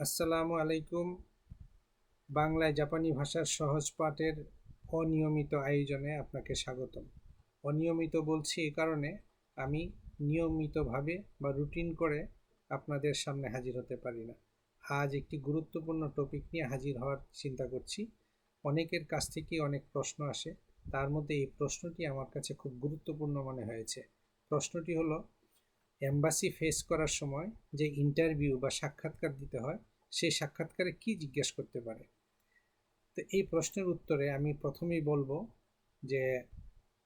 আসসালামু আলাইকুম। বাংলায় জাপানি ভাষার সহজ পাঠের অনিয়মিত আয়োজনে আপনাকে স্বাগতম। অনিয়মিত বলছি এ কারণে আমি নিয়মিতভাবে বা রুটিন করে আপনাদের সামনে হাজির হতে পারি না। আজ একটি গুরুত্বপূর্ণ টপিক নিয়ে হাজির হওয়ার চিন্তা করছি। অনেকের কাছ থেকে অনেক প্রশ্ন আসে। তার মধ্যে এই প্রশ্নটি আমার কাছে খুব গুরুত্বপূর্ণ মনে হয়েছে। প্রশ্নটি হলো, এম্বাসি ফেস করার সময় যে ইন্টারভিউ বা সাক্ষাৎকার দিতে হয় সেই সাক্ষাৎকারে কি জিজ্ঞেস করতে পারে? তো এই প্রশ্নের উত্তরে আমি প্রথমেই বলব যে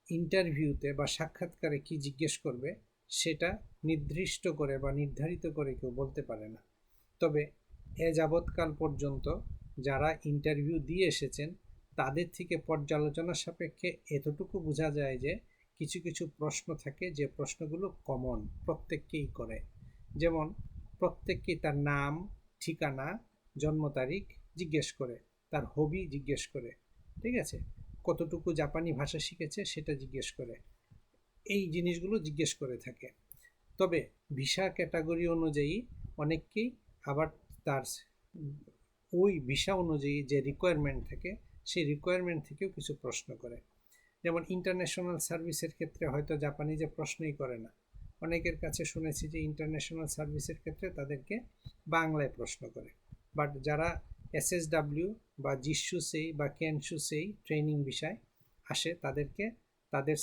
ইন্টারভিউতে বা সাক্ষাৎকারে কি জিজ্ঞেস করবে সেটা নির্দিষ্ট করে বা নির্ধারিত করে কেউ বলতে পারে না। তবে এ যাবৎকাল পর্যন্ত যারা ইন্টারভিউ দিয়ে এসেছেন, তাদের থেকে পর্যালোচনা সাপেক্ষে এতটুকু বোঝা যায় যে কিছু কিছু প্রশ্ন থাকে যে প্রশ্নগুলো কমন প্রত্যেককেই করে। যেমন, প্রত্যেককেই তার নাম ঠিকানা, জন্ম তারিখ জিজ্ঞেস করে, তার হবি জিজ্ঞেস করে, ঠিক আছে? কতটুকু জাপানি ভাষা শিখেছে সেটা জিজ্ঞেস করে। এই জিনিসগুলো জিজ্ঞেস করে থাকে। তবে ভিসা ক্যাটাগরি অনুযায়ী অনেককেই আবার তার ওই ভিসা অনুযায়ী যে রিকোয়ারমেন্ট থাকে, সেই রিকোয়ারমেন্ট থেকেও কিছু প্রশ্ন করে। যেমন ইন্টারন্যাশনাল সার্ভিসের ক্ষেত্রে হয়তো জাপানি যে প্রশ্নই করে না। অনেকের কাছে শুনেছি যে ইন্টারন্যাশনাল সার্ভিসের ক্ষেত্রে তাদেরকে বাংলায় প্রশ্ন করে। বাট যারা এসএসডাব্লিউ বা জিস্যু সেই বা ক্যানসু সেই ট্রেনিং বিষয় আসে, তাদেরকে তাদের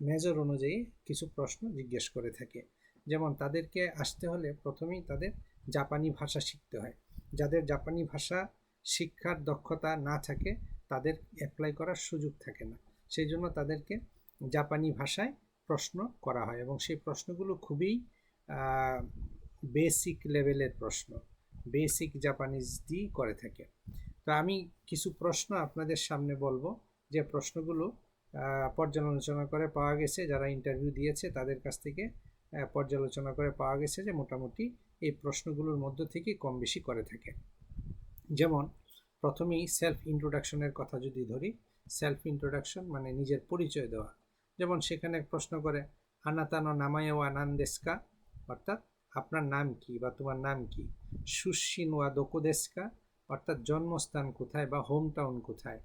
মেজর অনুযায়ী কিছু প্রশ্ন জিজ্ঞেস করে থাকে। যেমন, তাদেরকে আসতে হলে প্রথমেই তাদের জাপানি ভাষা শিখতে হয়। যাদের জাপানি ভাষা শিক্ষার দক্ষতা না থাকে, তাদের অ্যাপ্লাই করার সুযোগ থাকে না। সেই জন্য তাদেরকে জাপানি ভাষায় প্রশ্ন করা হয় এবং সেই প্রশ্নগুলো খুবই বেসিক লেভেলের প্রশ্ন। বেসিক জাপানিজ দিয়ে করে থাকে। তো আমি কিছু প্রশ্ন আপনাদের সামনে বলব। যে প্রশ্নগুলো পর্যালোচনা করে পাওয়া গেছে, যারা ইন্টারভিউ দিয়েছে, তাদের কাছ থেকে পর্যালোচনা করে পাওয়া গেছে যে মোটামুটি এই প্রশ্নগুলোর মধ্য থেকে কম বেশি করে থাকে। যেমন, প্রথমেই সেলফ ইন্ট্রোডাকশনের কথা যদি ধরি সেলফ ইন্ট্রোডাকশন মানে নিজের পরিচয় দেওয়া। যেমন সেখানে প্রশ্ন করে, আনাতানো নামায় আনান্দেস্কা অর্থাৎ, আপনার নাম কি বা তোমার নাম কি? সুশিন ওয়া দোকোদেস্কা অর্থাৎ, জন্মস্থান কোথায় বা হোম টাউন কোথায়?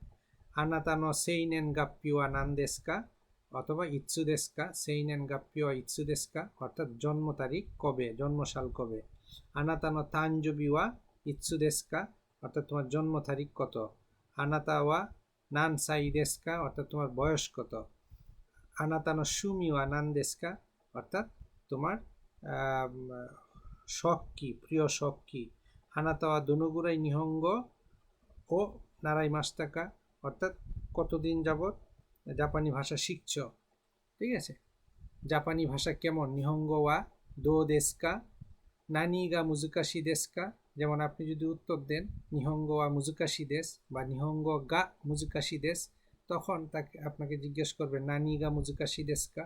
আনাতানো সেইনেন গাপ্পিও আনান্দেস্কা অথবা ইৎসুদেস্কা সেইনেন গাপ্পিও ইৎসুদেস্কা অর্থাৎ, জন্ম তারিখ কবে? জন্মসাল কবে? আনাতানো তাঞ্জবিওয়া ইৎসুদেস্কা অর্থাৎ, তোমার জন্ম তারিখ কত? আনাতাওয়া নান সাইদেস্কা অর্থাৎ, তোমার বয়স কত? আনাতানো সুমিও আনান্দেস্কা, অর্থাৎ তোমার শখ কী, প্রিয় শখ কী? হানাতাওয়া দনুগুরাই নিহঙ্গ ও নারাই মাস্তাকা, অর্থাৎ কতদিন যাবৎ জাপানি ভাষা শিখছ? ঠিক আছে? জাপানি ভাষা কেমন? নিহঙ্গ ওয়া দো দেশকা নানি গা মুজুকাশি দেশকা যেমন আপনি যদি উত্তর দেন, নিহঙ্গ ওয়া মুজুকাশি দেশ বা নিহঙ্গ গা মুজুকাশি দেশ তখন তাকে, আপনাকে জিজ্ঞেস করবে নানিগা মুজুকাশি দেশকা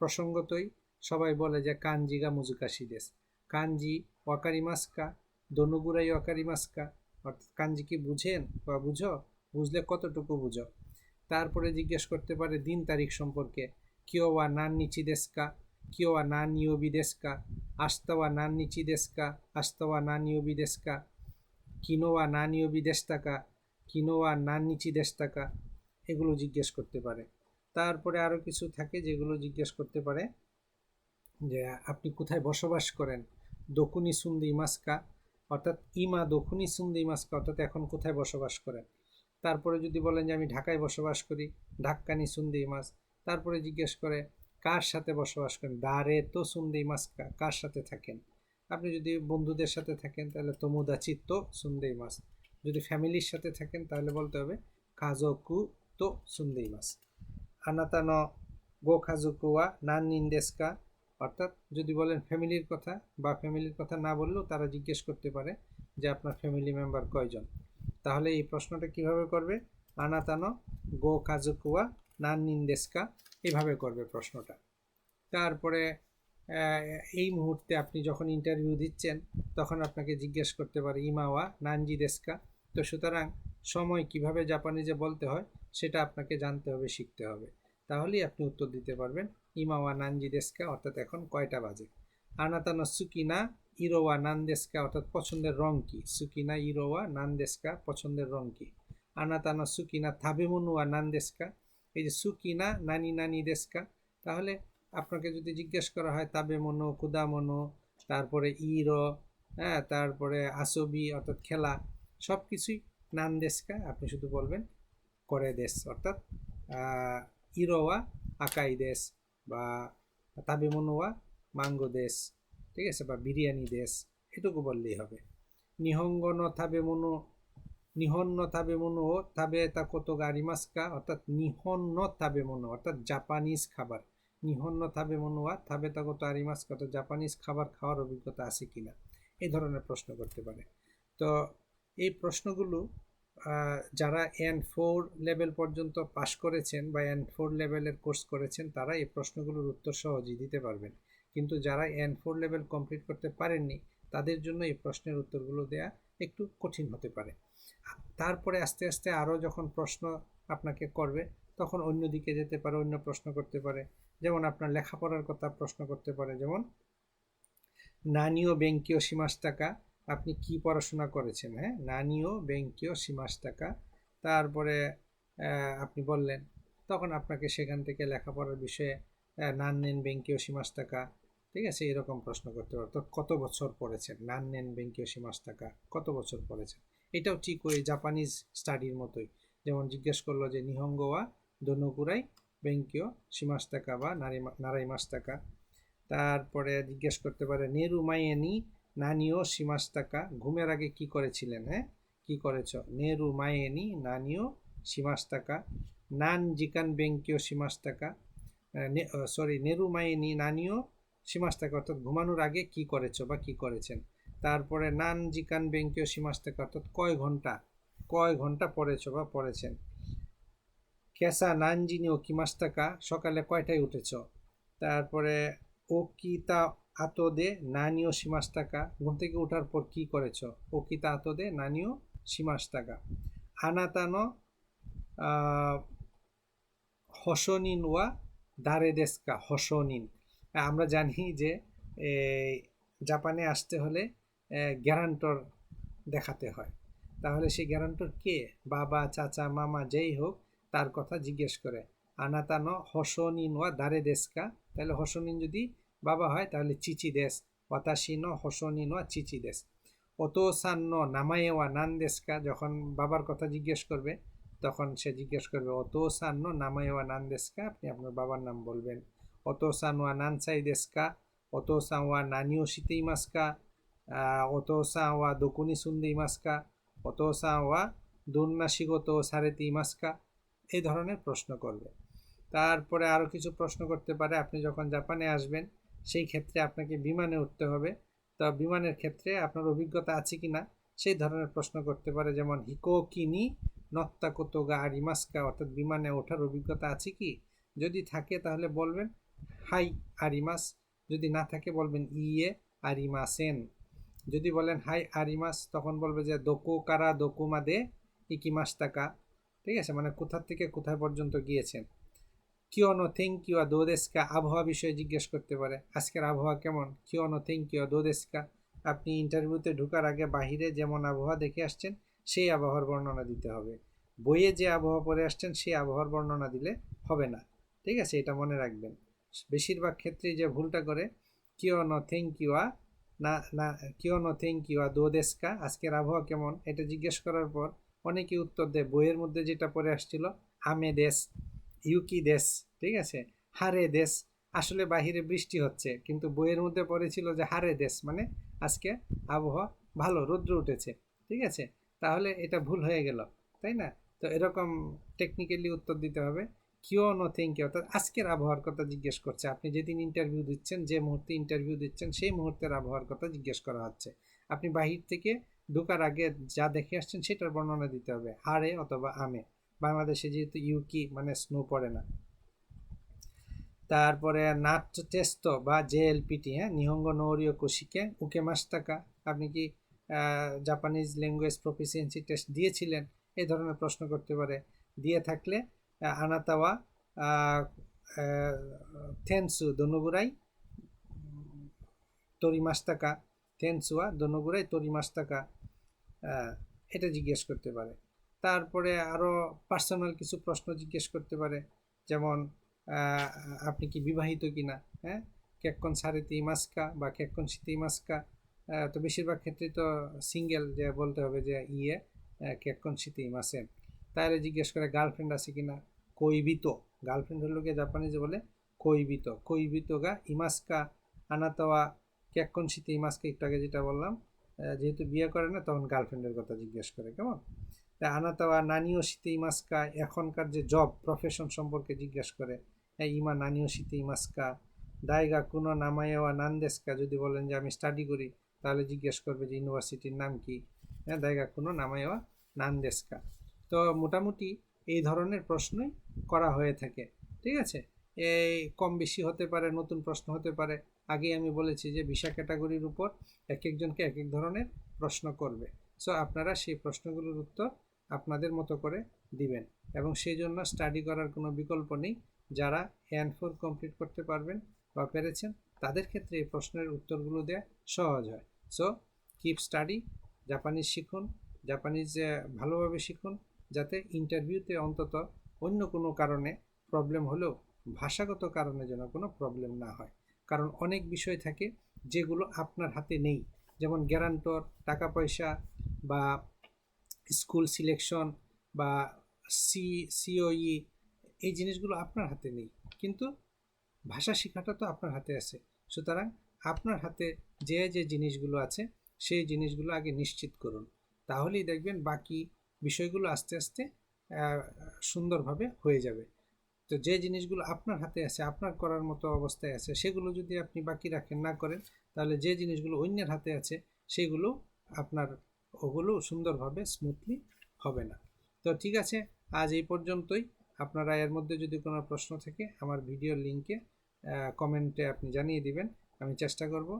প্রসঙ্গতই সবাই বলে যে কাঞ্জিগা মুজুকাশি দেশ কাঞ্জি ওয়াকারিমাস্কা দনুগুরাই ওয়াকারিমাস্কা অর্থাৎ কাঞ্জি কি বুঝেন বা বুঝো? বুঝলে কতটুকু বুঝো? তারপরে জিজ্ঞেস করতে পারে, দিন তারিখ সম্পর্কে? কিও ওয়া নান নিচি দেশকা কিও ওয়া নান নিয়বি দেশকা আস্তাওয়া নান নিচি দেশকা আস্তাওয়া নান নিয়বি দেশকা কিনোয়া না নিয়বি দেশতাকা কিনোয়া নান নিচি দেশতাকা এগুলো জিজ্ঞেস করতে পারে। তারপরে আরও কিছু থাকে যেগুলো জিজ্ঞেস করতে পারে যে, আপনি কোথায় বসবাস করেন? দকুনি সুন্দি মাস্কা। অর্থাৎ, ইমা দক্ষিণী সুন্দি মাস্কা। অর্থাৎ, এখন কোথায় বসবাস করেন? তারপরে যদি বলেন যে, আমি ঢাকায় বসবাস করি। ঢাক্কানি সুন্দি মাস। তারপরে জিজ্ঞেস করে, কার সাথে বসবাস করেন? দারে তো সুন্দি মাস্কা। কার সাথে থাকেন? আপনি যদি বন্ধুদের সাথে থাকেন, তাহলে তোমোদাচি তো সুন্দি মাস। যদি ফ্যামিলির সাথে থাকেন, তাহলে বলতে হবে, কাজকু তো সুন্দি মাস আনাতানো গো খাজুকুয়া নান নিন্দেস্কা অর্থাৎ যদি বলেন ফ্যামিলির কথা বা ফ্যামিলির কথা না বললেও তারা জিজ্ঞেস করতে পারে যে আপনার ফ্যামিলি মেম্বার কয়জন। তাহলে এই প্রশ্নটা কীভাবে করবে? আনাতানো গো কাজুকুয়া নান নিন্দেস্কা এভাবে করবে প্রশ্নটা। তারপরে এই মুহূর্তে আপনি যখন ইন্টারভিউ দিচ্ছেন, তখন আপনাকে জিজ্ঞেস করতে পারে ইমাওয়া নানজি দেস্কা? তো সুতরাং সময় কীভাবে জাপানিজে বলতে হয় সেটা আপনাকে জানতে হবে, শিখতে হবে। তাহলেই আপনি উত্তর দিতে পারবেন ইমাওয়া নানজি দেস্কা অর্থাৎ এখন কয়টা বাজে? আনাতানো সুকিনা ইরোয়া নান্দেস্কা অর্থাৎ পছন্দের রং কি? সুকিনা ইরোয়া নান্দেস্কা পছন্দের রং কি? আনাতানা সুকিনা থাবেমনুয়া নান্দেস্কা এই যে সুকিনা নানি নানি দেস্কা তাহলে আপনাকে যদি জিজ্ঞেস করা হয় তাবে মনো কুদা মনো তারপরে ইরো হ্যাঁ তারপরে আসবি, অর্থাৎ খেলা সব কিছুই নান দেশকা আপনি শুধু বলবেন করে দেশ অর্থাৎ ইরোয়া আকাই দেশ বা তাবে মনোয়া মাঙ্গো দেশ ঠিক আছে? বা, বিরিয়ানি দেশ এটুকু বললেই হবে। নিহঙ্গন থাবে মনো নিহন্ন তাবে মনো তাবে তা কত গারিমাস্কা অর্থাৎ নিহন্ন তাবে মনো অর্থাৎ জাপানিজ খাবার। নিহন্ন থাবে মনোয়া থাবে তা কত আরিমাস্কা অর্থাৎ জাপানিজ খাবার খাওয়ার অভিজ্ঞতা আছে কিনা? এই ধরনের প্রশ্ন করতে পারে। তো, এই প্রশ্নগুলো যারা এন ফোর লেভেল পর্যন্ত পাশ করেছেন বা এন ফোর লেভেলের কোর্স করেছেন, তারা এই প্রশ্নগুলোর উত্তর সহজেই দিতে পারবেন। কিন্তু যারা এন ফোর লেভেল কমপ্লিট করতে পারেননি, তাদের জন্য এই প্রশ্নের উত্তরগুলো দেয়া একটু কঠিন হতে পারে। তারপরে আস্তে আস্তে আরও যখন প্রশ্ন আপনাকে করবে, তখন অন্য দিকে যেতে পারে, অন্য প্রশ্ন করতে পারে। যেমন আপনার লেখাপড়ার কথা প্রশ্ন করতে পারে, যেমন নানীয় ব্যাংকীয় সীমাস টাকা আপনি কি পড়াশোনা করেছেন? হ্যাঁ নানিও ব্যাংকীয় সীমাস টাকা। তারপরে আপনি বললেন, তখন আপনাকে সেখান থেকে লেখাপড়ার বিষয়ে নান নেন ব্যাংকীয় সীমাস টাকা। ঠিক আছে, এরকম প্রশ্ন করতে পারতো। কত বছর পড়েছেন? নান নেন ব্যাংকীয় সীমাস টাকা। কত বছর পড়েছেন? এটাও ঠিক ওই জাপানিজ স্টাডির মতোই। যেমন জিজ্ঞেস করল যে নিহঙ্গোয়া দনুকুরাই ব্যাংকীয় সীমাস টাকা বা নারী নারাই মাস টাকা? তারপরে জিজ্ঞেস করতে পারে নেরু মাইয়েনি নানিও সীমাস্তাকা ঘুমের আগে কি করেছিলেন হ্যাঁ? কি করেছ? নেরু মায়েনি নানিও সীমাস্তাকা, নান জিকান ব্যাংকীয় সীমাস্তাকা সরি নেরু মায়েনি নানিও সীমাস্তাকা, অর্থাৎ ঘুমানোর আগে কি করেছ বা কি করেছেন? তারপরে নান জিকান ব্যাংকীয় সীমাস্তাকা, অর্থাৎ কয় ঘণ্টা কয় ঘণ্টা পড়েছ বা পড়েছেন? কেসা নানজিনিও কিমাস্তাকা সকালে কয়টায় উঠেছ? তারপরে ও ওকিতা আতদে নানিও সীমাস্তাকা। ঘুম থেকে ওঠার পর কি করেছ? ও কি ওকিতা আতদে নানিও সীমাস্তাকা। আনাতানো হসনিন ওয়া দারে দারেদেস্কা হসনিন। আমরা জানি যে জাপানে আসতে হলে গ্যারান্টর দেখাতে হয়। তাহলে সেই গ্যারান্টর কে? বাবা, চাচা, মামা, যেই হোক, তার কথা জিজ্ঞেস করে। আনাতানো, হসনিন ওয়া দারে দেশকা। তাহলে হসনিন যদি বাবা হয়, তাহলে চিচি দেশ। ওয়াতাশিনো হসনিন ওয়া চিচি দেশ। অত সান্ন নামায়ে ওয়া নান দেশকা যখন বাবার কথা জিজ্ঞেস করবে, তখন সে জিজ্ঞেস করবে, অত সান্ন নামায়ে ওয়া নান দেশকা আপনি আপনার বাবার নাম বলবেন। অত সান ওয়া নানসাই দেশকা অত সান ওয়া নানিও শীতেই মাসকা অত সা ওয়া দকুনি সুন্দেই মাসকা অত সা ওয়া দুন্নাসিগত সারেতি মাসকা এই ধরনের প্রশ্ন করবে। তারপরে আরও কিছু প্রশ্ন করতে পারে। আপনি যখন জাপানে আসবেন সেই ক্ষেত্রে আপনাকে বিমানে উঠতে হবে। তো বিমানের ক্ষেত্রে আপনার অভিজ্ঞতা আছে কি না সেই ধরনের প্রশ্ন করতে পারে। যেমন, হিকো কিনি নত্তা কোতোগা আরিমাস্কা অর্থাৎ বিমানে ওঠার অভিজ্ঞতা আছে কি? যদি থাকে তাহলে বলবেন, হাই আরিমাস যদি না থাকে বলবেন ইয়ে আরিমাসেন যদি বলেন, হাই আরিমাস তখন বলবে যে, দোকো কারা দোকুমা দে? ইকিমাস টাকা ঠিক আছে? মানে কোথা থেকে কোথায় পর্যন্ত গিয়েছেন? কিয়নো ইউ দোদেস্কা আবহাওয়া বিষয়ে জিজ্ঞেস করতে পারে? আজকের আবহাওয়া কেমন? কিয়নো ইউ দোদেস্কা আপনি ইন্টারভিউতে ঢোকার আগে বাহিরে যেমন আবহাওয়া দেখে আসছেন, সেই আবহাওয়ার বর্ণনা দিতে হবে। বইয়ে যে আবহাওয়া পরে আসছেন, সেই আবহাওয়ার বর্ণনা দিলে হবে না। ঠিক আছে? এটা মনে রাখবেন। বেশিরভাগ ক্ষেত্রেই যে ভুলটা করে কিয়নো থ্যাংক ইউ না না কিয়নো থ্যাংক ইউ দোদেস্কা আজকের আবহাওয়া কেমন? এটা জিজ্ঞেস করার পর অনেকে উত্তর দেয়। বইয়ের মধ্যে যেটা পরে আসছিল আমে দেশ ইউকি দেশ, ঠিক আছে? হারে দেশ। আসলে বাহিরে বৃষ্টি হচ্ছে, কিন্তু বইয়ের মধ্যে পড়েছিল যে হারে দেশ মানে আজকে আবহাওয়া ভালো, রৌদ্র উঠেছে, ঠিক আছে? তাহলে এটা ভুল হয়ে গেল, তাই না? তো এরকম টেকনিক্যালি উত্তর দিতে হবে কিও নো থিঙ্ক অর্থাৎ আজকের আবহাওয়ার কথা জিজ্ঞেস করছে। আপনি যেদিন ইন্টারভিউ দিচ্ছেন, যে মুহূর্তে ইন্টারভিউ দিচ্ছেন, সেই মুহূর্তের আবহাওয়ার কথা জিজ্ঞেস করা হচ্ছে। আপনি বাহির থেকে ঢোকার আগে যা দেখে আসছেন, সেটার বর্ণনা দিতে হবে, হারে অথবা আমে। বাংলাদেশে যেহেতু ইউকি মানে স্নো পড়ে না। তারপরে নাট টেস্ট বা জেএলপিটি হ্যাঁ নিহঙ্গ নৌরীয় কোশিকে উকে মাস টাকা আপনি কি জাপানিজ ল্যাঙ্গুয়েজ প্রফিসিয়েন্সি টেস্ট দিয়েছিলেন? এই ধরনের প্রশ্ন করতে পারে। দিয়ে থাকলে আনাতাওয়া থেনসু দনুবুরাই তরি মাস টাকা তেনসুয়া দনগুড়াই তরি মাস্তাকা আহ, এটা জিজ্ঞেস করতে পারে। তারপরে আরও পার্সোনাল কিছু প্রশ্ন জিজ্ঞেস করতে পারে। যেমন আপনি কি বিবাহিত কিনা? হ্যাঁ? কেক্কন সারেতি মাস্কা বা কেক্কন শীতি মাস্কা? তো বেশিরভাগ ক্ষেত্রে তো সিঙ্গেল যে বলতে হবে যে ইয়ে কেক্কন শীতি মাসেন তাহলে জিজ্ঞেস করে গার্লফ্রেন্ড আছে কিনা? কৈবিত। গার্লফ্রেন্ড হলো গিয়ে জাপানিজে বলে কৈবিত। কৈবিত গা ইমাস্কা আনাতাওয়া কেক্কন শীতে ইমাস্কা একটু আগে যেটা বললাম যেহেতু বিয়ে করে না, তখন গার্লফ্রেন্ডের কথা জিজ্ঞেস করে, কেমন? তা আনাতাওয়া নানিও শীতে ইমাস্কা এখনকার যে জব প্রফেশন সম্পর্কে জিজ্ঞেস করে হ্যাঁ ইমা নানিও শীতে ইমাস্কা দায়গা কোনো নামায়েওয়া নান্দেস্কা? যদি বলেন যে, আমি স্টাডি করি, তাহলে জিজ্ঞেস করবে যে ইউনিভার্সিটির নাম কি? হ্যাঁ দায়গা কোনো নামায়েওয়া নান্দেস্কা। তো মোটামুটি এই ধরনের প্রশ্নই করা হয়ে থাকে, ঠিক আছে? এই কম বেশি হতে পারে, নতুন প্রশ্ন হতে পারে। আগেই আমি বলেছি যে, ভিসা ক্যাটাগরির উপর এক একজনকে এক এক ধরনের প্রশ্ন করবে। সো, আপনারা সেই প্রশ্নগুলোর উত্তর আপনাদের মতো করে দিবেন এবং সেই জন্য স্টাডি করার কোনো বিকল্প নেই। যারা এন ফোর কমপ্লিট করতে পারবেন বা পেরেছেন, তাদের ক্ষেত্রে এই প্রশ্নের উত্তরগুলো দেওয়া সহজ হয়। সো কিপ স্টাডি জাপানিজ শিখুন জাপানিজ ভালোভাবে শিখুন, যাতে ইন্টারভিউতে অন্তত অন্য কোনো কারণে প্রবলেম হলেও ভাষাগত কারণে যেন কোনো প্রবলেম না হয়। কারণ অনেক বিষয় থাকে যেগুলো আপনার হাতে নেই। যেমন গ্যারান্টর টাকা পয়সা বা স্কুল সিলেকশন বা সি, সিওই এই জিনিসগুলো আপনার হাতে নেই। কিন্তু ভাষা শেখাটা তো আপনার হাতে আছে। সুতরাং আপনার হাতে যে যে জিনিসগুলো আছে, সেই জিনিসগুলো আগে নিশ্চিত করুন। তাহলেই দেখবেন বাকি বিষয়গুলো আস্তে আস্তে সুন্দরভাবে হয়ে যাবে। তো যে জিনিসগুলো আপনার হাতে আছে, আপনার করার মতো অবস্থায় আছে, সেগুলো যদি আপনি বাকি রাখেন, না করেন, তাহলে যে জিনিসগুলো অন্যের হাতে আছে, সেগুলো আপনার ওগুলো সুন্দরভাবে স্মুথলি হবে না। তো ঠিক আছে, আজ এই পর্যন্তই। আপনারা এর মধ্যে যদি কোনো প্রশ্ন থাকে, আমার ভিডিওর লিঙ্কে কমেন্টে আপনি জানিয়ে দিবেন। আমি চেষ্টা করব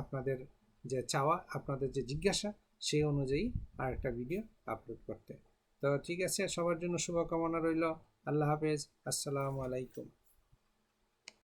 আপনাদের যে চাওয়া, আপনাদের যে জিজ্ঞাসা সেই অনুযায়ী আরেকটা ভিডিও আপলোড করতে। তো ঠিক আছে, সবার জন্য শুভকামনা রইল। আল্লাহ হাফেজ। আসসালামু আলাইকুম।